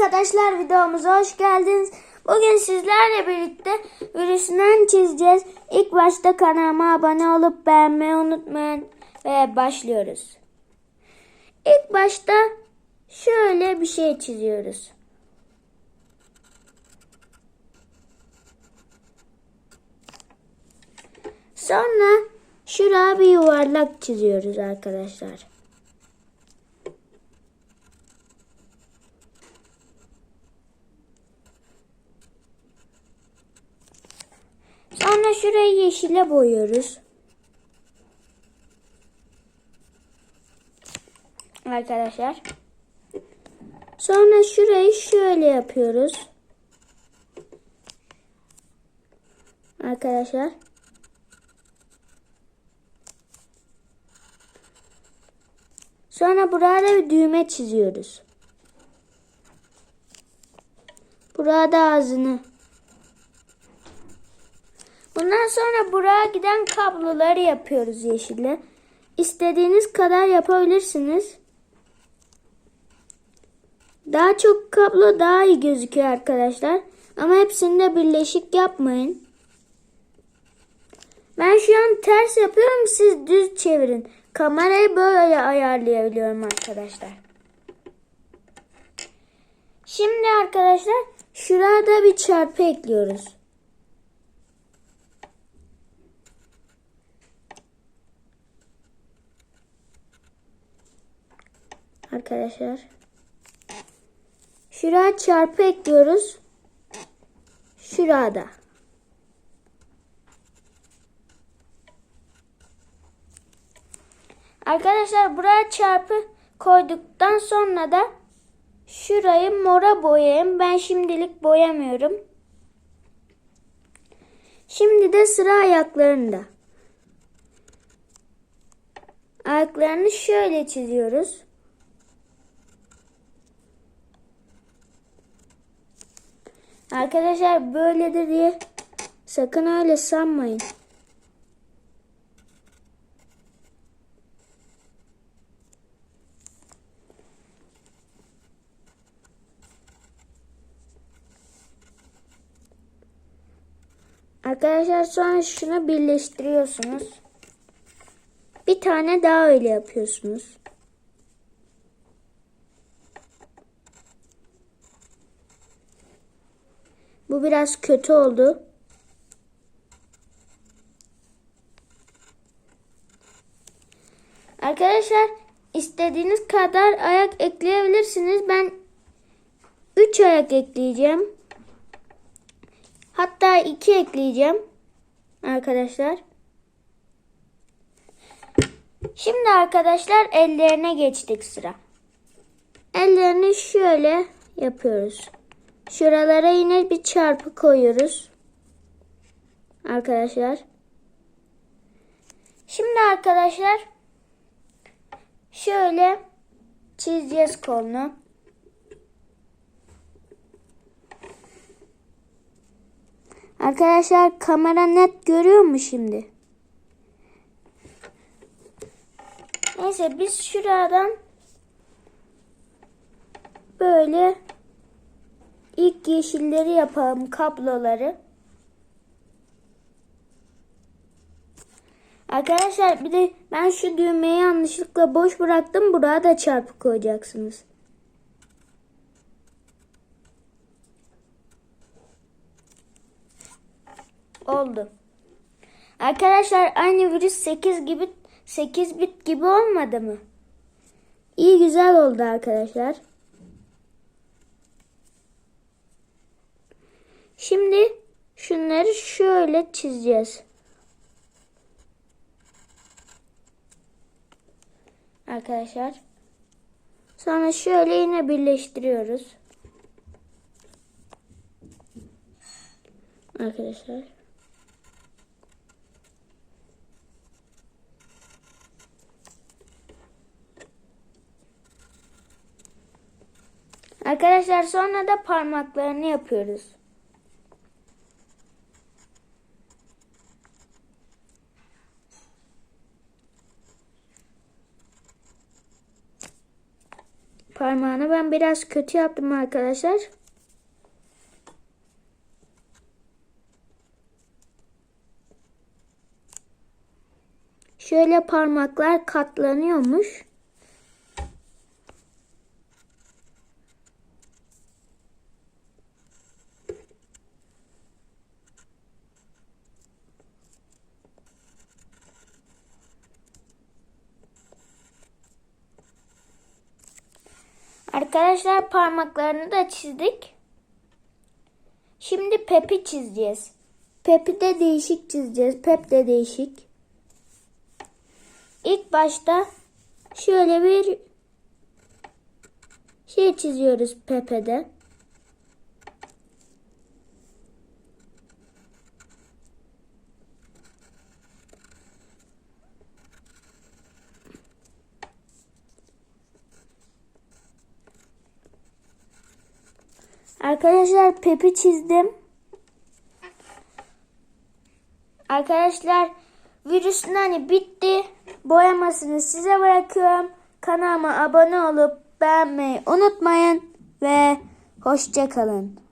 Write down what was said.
arkadaşlar videomuza hoş geldiniz. Bugün sizlerle birlikte virüsünden çizeceğiz. İlk başta kanalıma abone olup beğenmeyi unutmayın. Ve başlıyoruz. İlk başta şöyle bir şey çiziyoruz. Sonra şuraya bir yuvarlak çiziyoruz arkadaşlar. Sonra şurayı yeşile boyuyoruz. Arkadaşlar. Sonra şurayı şöyle yapıyoruz. Arkadaşlar. Sonra burada bir düğme çiziyoruz. Burada ağzını. Bundan sonra buraya giden kabloları yapıyoruz yeşille. İstediğiniz kadar yapabilirsiniz. Daha çok kablo daha iyi gözüküyor arkadaşlar. Ama hepsini de birleşik yapmayın. Ben şu an ters yapıyorum siz düz çevirin. Kamerayı böyle ayarlayabiliyorum arkadaşlar. Şimdi arkadaşlar şurada bir çarpı ekliyoruz. Arkadaşlar. Şuraya çarpı ekliyoruz. Şurada. Arkadaşlar buraya çarpı koyduktan sonra da şurayı mora boyayayım. Ben şimdilik boyamıyorum. Şimdi de sıra ayaklarında. Ayaklarını şöyle çiziyoruz. Arkadaşlar böyledir diye sakın öyle sanmayın. Arkadaşlar sonra şunu birleştiriyorsunuz. Bir tane daha öyle yapıyorsunuz. Bu biraz kötü oldu. Arkadaşlar istediğiniz kadar ayak ekleyebilirsiniz. Ben 3 ayak ekleyeceğim. Hatta 2 ekleyeceğim. Arkadaşlar. Şimdi arkadaşlar ellerine geçtik sıra. Ellerini şöyle yapıyoruz. Şuralara yine bir çarpı koyuyoruz. Arkadaşlar. Şimdi arkadaşlar şöyle çizeceğiz kolunu. Arkadaşlar kamera net görüyor mu şimdi? Neyse biz şuradan böyle ilk yeşilleri yapalım kabloları. Arkadaşlar bir de ben şu düğmeyi yanlışlıkla boş bıraktım. Buraya da çarpı koyacaksınız. Oldu. Arkadaşlar aynı virüs 8 gibi 8 bit gibi olmadı mı? İyi güzel oldu arkadaşlar. Şimdi şunları şöyle çizeceğiz. Arkadaşlar. Sonra şöyle yine birleştiriyoruz. Arkadaşlar. Arkadaşlar sonra da parmaklarını yapıyoruz. Parmağını. Ben biraz kötü yaptım arkadaşlar. Şöyle parmaklar katlanıyormuş. Arkadaşlar parmaklarını da çizdik. Şimdi Pep'i çizeceğiz. Pep'i de değişik çizeceğiz. Pep de değişik. İlk başta şöyle bir şey çiziyoruz Pepe'de. Arkadaşlar Pep'i çizdim. Arkadaşlar virüsün hani bitti. Boyamasını size bırakıyorum. Kanalıma abone olup beğenmeyi unutmayın ve hoşçakalın.